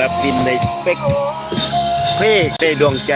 ลปินในสเปกเพ่ในดวงใจ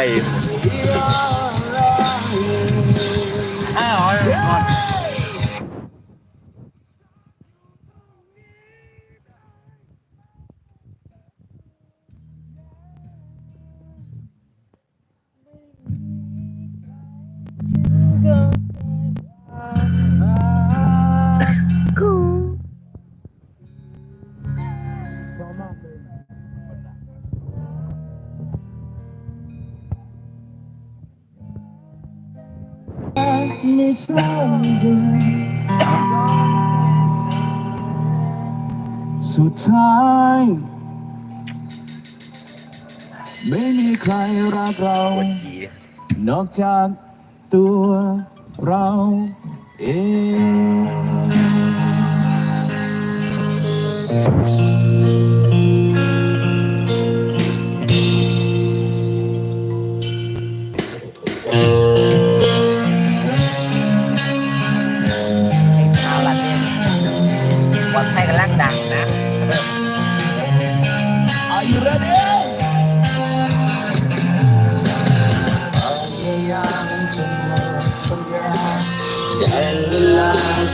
สุดท้าย ไม่มีใครรักเรา ปวดฉี่นอกจากตัวเราเอง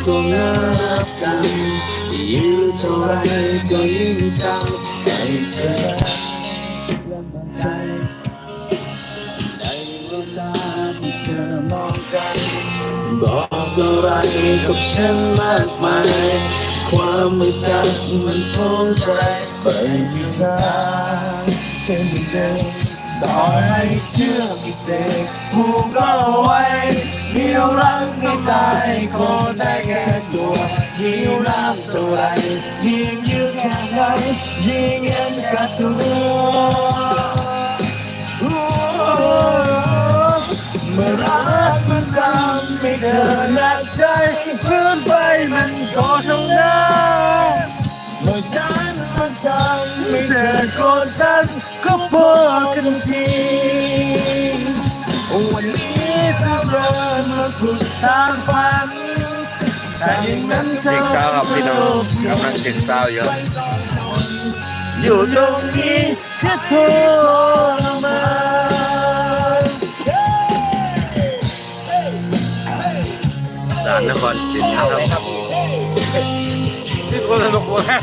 ก็น่ารักกันยิ่งเท่าไรก็ยิ่งทำให้เธอลำบากใจในเวลาที่เธอมองกัน บอกอะไรกับฉันมากมาย ความมืดดำมันฟ้องใจไปมีทางเป็นเหนเดิมต่อให้เชื่อพิเศษผูกเราไว้ เดียวรักให้ตายคนได้แค่ตัวหิวน้ำเท่าไรยิ่งยืดแค่ไหนยิ่งเย็นกับตัวเมื่อรักมันทำให้เธอหนักใจพื้นไปมันก็ต้องน้ำเมื่อฉันมันทำให้เธอกดดันก็พอกันที สุดทางฝันใจนั้นเธเด็อกสาครับพี่น้องกำลังเด็กสาวอยู่อยู่ตรงนี้แค่ทรมานสารนครศรีเอานะเลยคครัรับบชื่อคนสนุกเลย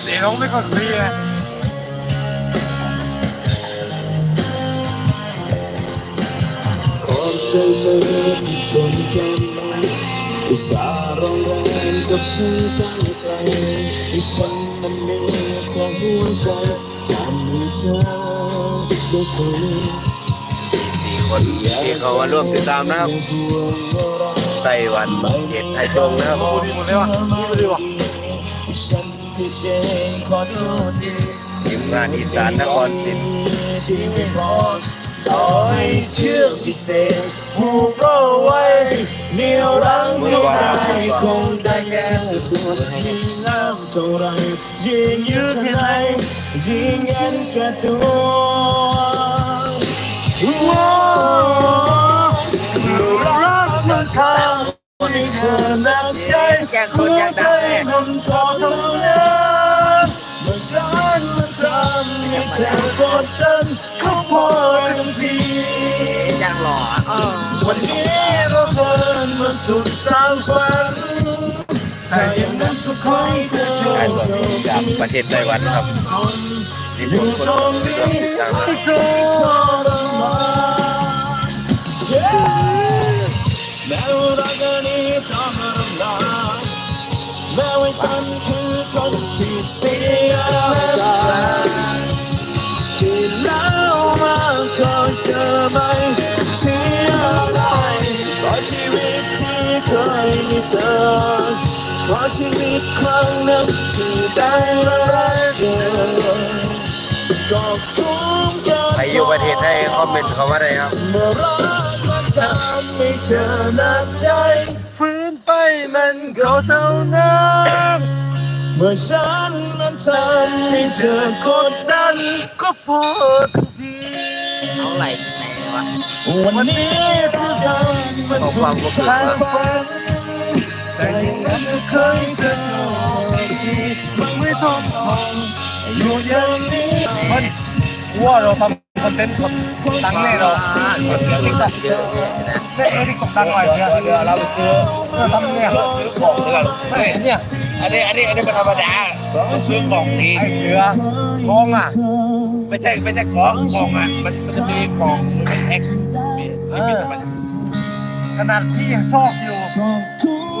เสียงไม่ค่อยคุยเใจเธอที่ทนกันมาอุตส่าห์ร้องแรงกับฉันตั้งไกลให้ฉันนั้นมีแค่หัวใจทำให้เธอได้สวยสี่คนที่เขามาร่วมติดตามนะครับห่วงว่าเราไต้หวันเขตไทจงนะครับหมดเลยวะนี่เลยวะฉันผิดเองขอโทษทีทีมงานอีสานนครศรีดีไม่พอ ต่อให้เชื่อพิเศษผูกเราไว้เหนี่ยวรั้งไม่ได้คงได้แค่ตัวยิ่งน้ำเท่าไรยิ่งยืดแค่ไหนยิ่งเย็นแค่ตัวว้าวรักมันทำให้เธอหนักใจหัวใจมันก็ต้องน้ำเมื่อฉันมันทำให้เธอกดดัน วันนี้เราเดินมาสุดทางฝันถ้าอย่างนั้นก็ขอให้เธอโชคดีจากประเทศไต้หวันครับนี่อยู่กคนตรงร่นี้วมติดตามนะไม่เคยทรมาแม้ว่ารักอันนี้ต้องรำลาแม้ว่าฉันคือคนที่เสียใจที่แล้วมาก็เจอไหม ชีวิตที่เคยมีเธอเพราะชีวิตครั้งนั้นที่ได้รักเธอก็คุ้มกันใครอยู่ประเทศไทยคอมเมนต์เข้ามาได้ครับเมื่อรักมันทำให้เธอหนักใจฟื้นไปมันก็เท่านั้นเมื่อฉันนั้นทำให้เธอกดดันก็พอทันทีเอาไหลไหน วะวันนี้เพื่อกันมันสุดทางฝันใจอย่างนั้นก็เคยเจอสวัสดีมันไม่ต้องห่วงอยู่อย่างนี้ว่าเราทำ คอนเทนต์กับตังค์เนี่ยเรอเยอะเนี่ยเออติ๊กต็อกดังหน่อยเนี่ยเดี๋ยวเราไปซื้อทำเนี่ยซื้อของด้วยกันไม่เนี่ยอันนี้อันนี้อันนี้เป็นธรรมดาเราซื้อของทีไอ้เสือกองอะไม่ใช่ไม่ใช่ของของอะมันมันจะมีของเป็นแท็กมีมีมีมันขนาดพี่ยังชอบอยู่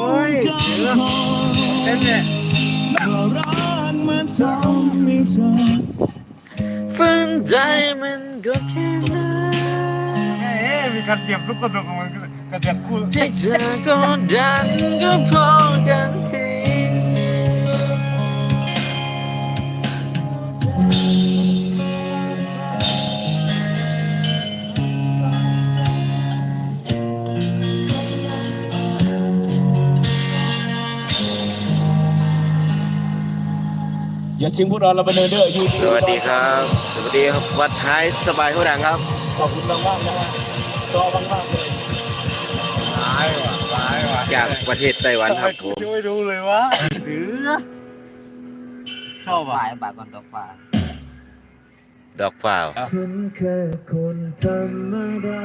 เฮ้ยเสือเล่นเนี่ย ฝืนใจมันก็แค่นั้นเอ๊ะมีการเตรียมลูกกระดกของมันกระเทียมคู่ที่เธอก็ดันก็พอกันที อย่าทิ้งพวกเราเราไปเดินเด้ออยู่สวัสดีครับ สวัสดีครับวัดท้ายสบายหัวดังครับ ขอบคุณมากมากๆนะฮะรอมากๆเลยตายว่ะตายว่ะจากประเทศไต้หวันทำคไมรับผกูมจะไม่รู้เลยวะเสือชอบฝ่าอะยบาทก่อนดอกฝ่าดอกฟ้าวฉันแค่คนธรรมดา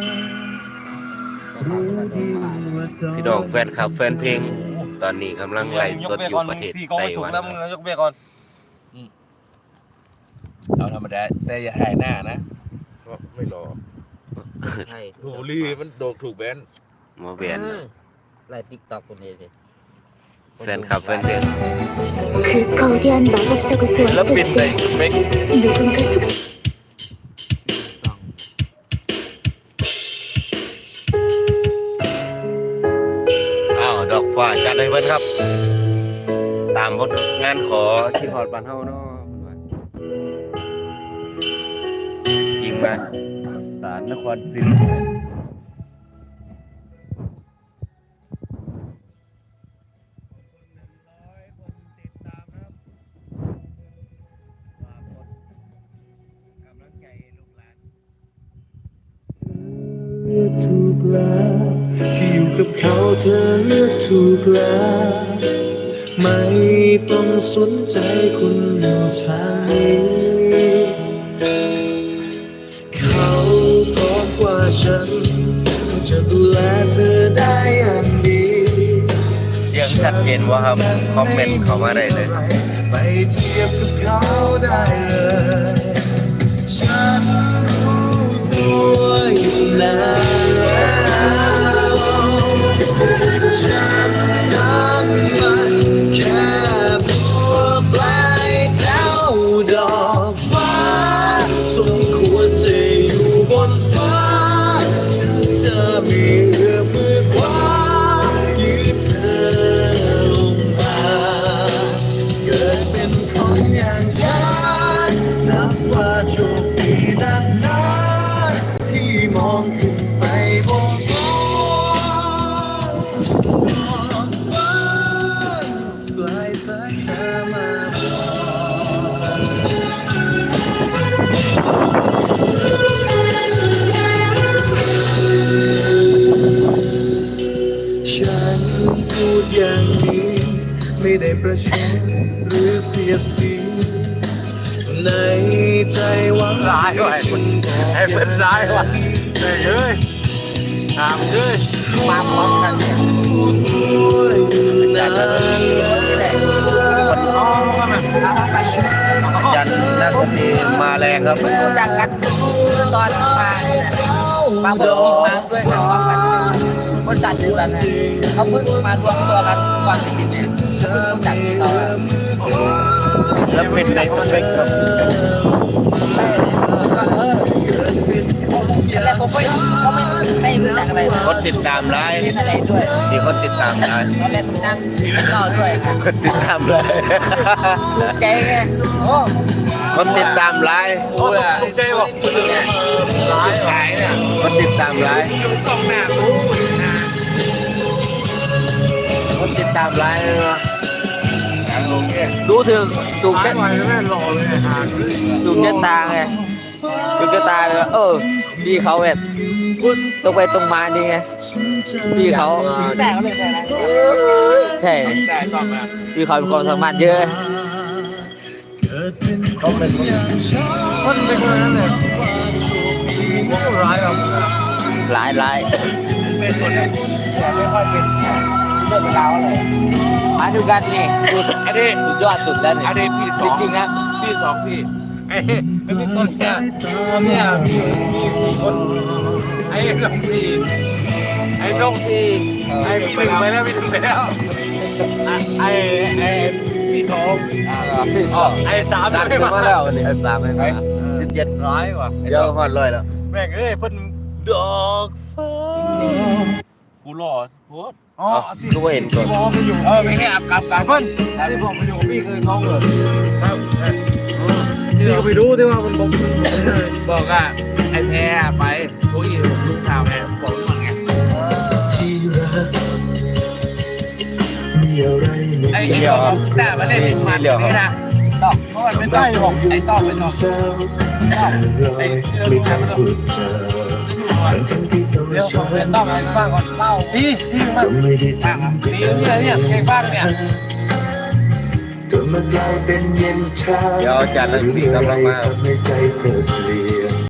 รู้ดีว่าตอนพี่น้องแฟนคลับแฟนเพลง ตอนนี้กำลังไล่สดอยู่ประเทศพี่ก็ไต้ไม่หถูกวันนะมึงยกเบี้ยก่อน เอาธรรมดาแต่อย่าถ่ายหน้านะ ไม่รอ ใช่ ถูกรีมันโดกถูกแบน หมอเบียน ไล่ติ๊กต็อกคนนี้สิ แฟนคลับแฟนเพลง 그 거대한 마법석을 แล้ว 보았을 บินใส่ 때 สเปค 누군가 속 อ้าวดอกฟ้าจัดให้เพิ่นครับ ตามบทงานขอที่ฮอดบ้านเฮาเนาะ ยิงมาสารนครศรีเลือกถูกแล้วที่อยู่กับเขาเธอเลือกถูกแล้ว ไม่ต้องสนใจคนอยู่ทางนี้ ฉัน จะดูแลเธอได้อย่างดีเสียงชัดเจนว่าครับ คอมเมนต์เขามาได้เลย ไปเทียบกับเขาได้เลย มี ไม่ได้ประชดหรือเสียดสีในใจหวังร้ายว่ะไอ้เปิดร้ายว่ะเฮ้ยเฮ้ยตามเฮ้ยมาพร้อมกันเนี่ยด้วยนานอ๋อมาแบบจันนักดนตรีมาแรงครับรู้จักกันตอนมาบางคนมีมาด้วยกันพร้อมกัน คนจัดอยู่กันนะเขาเพิ่งมารวมตัวกันก่อนสิบเนี่ยเพิ่งรู้จักเราอะแล้วเป็นในสเปคครับใช่ก็เออแต่ผมไม่เขาไม่ได้รู้จักอะไรเลยคนติดตามไลน์เล่นอะไรด้วยมีคนติดตามไลน์ตอนแรกผมนั่งเล่าด้วยนะคนติดตามไลน์ใจไงโอ้คนติดตามไลน์โอ้ยใจว่ะร้ายร้ายเนี่ยคนติดตามไลน์ส่องหน้ากูนะคนติดตามไลน์เนาะโอเคดูถึงถูกร้าแค่ยหน่อยแม่หล่อเลยหางเลยถูกแค่ตาไงถูกแค่ตาเลยว่าเออพี่เขาแบบตรงไปตรงมาดีไงพี่เขาแต่เขาเลยใช่แต่ก่อนมาพี่เขามีความสามารถเยอะเกิดเขาเป็นคนอย่างฉันคนเป็นคนนั้นเลยพวกร้ายแบบหลายหลายเป็นคนเนี่ยแต่ไม่ค่อยเป็น เรื่องราวเลยมาดูกันนี่สุดอันนี้สุดยอดสุดแล้วนี่อันนี้พี่สจองริงๆนะพี่สองพี่ไอ้เป็นพี่ต้นเนี่ยเนี่ยมีมีสี่คนไอ้ลงสี่ไอ้ลงสี่ไอ้พี่หนึ่งไปแล้วพี่หนึ่งไปแล้วอะไอ้ไอ้พี่ทองอ่าพี่สองไอ้สามดันไม่ขึ้นมามาแล้แล้ววนี่สามไม่มาสิบเจ็ดร้ายว่ะเดี๋ยวฮอดร้อยแล้วแม่งเอ้ยเพิ่นดอกฟ้า กูรอโพสอ๋อเอ้าที่ดูว่าเห็นก่อนมองไปอยู่เออไม่ใช่อับกับกับเพิ่นแต่ที่ผมไปอยู่กับพี่คือน้องเลยครับพี่ก็ไปดูที่ว่ามันบอกบอกว่าไอ้แพ้ไปโอ้ยลูกข่าวแพ้บอกมันไงที่รักมีอะไรในไอ้ใจเหี้ยแต่มันได้เป็นมันนี่นะดอกเพราะมันเป็นได้หกไอ้ต้อมเป็นดอกเศร้าลอยไม่ทันพูดเจอ ทั้งที่ตัวเดี๋ยวผฉัมเป็นต้องให้ฟังก่อนเล่าพี่พี่มากไม่ได้อะทำนี่เนี่ยเนี่ยเพลงบ้างเนี่ยจนมันกลายเป็นเย็นชาเดี๋ยวอาจารย์นักดนตรีกำลังมาให้ใจเธอเปลี่ยน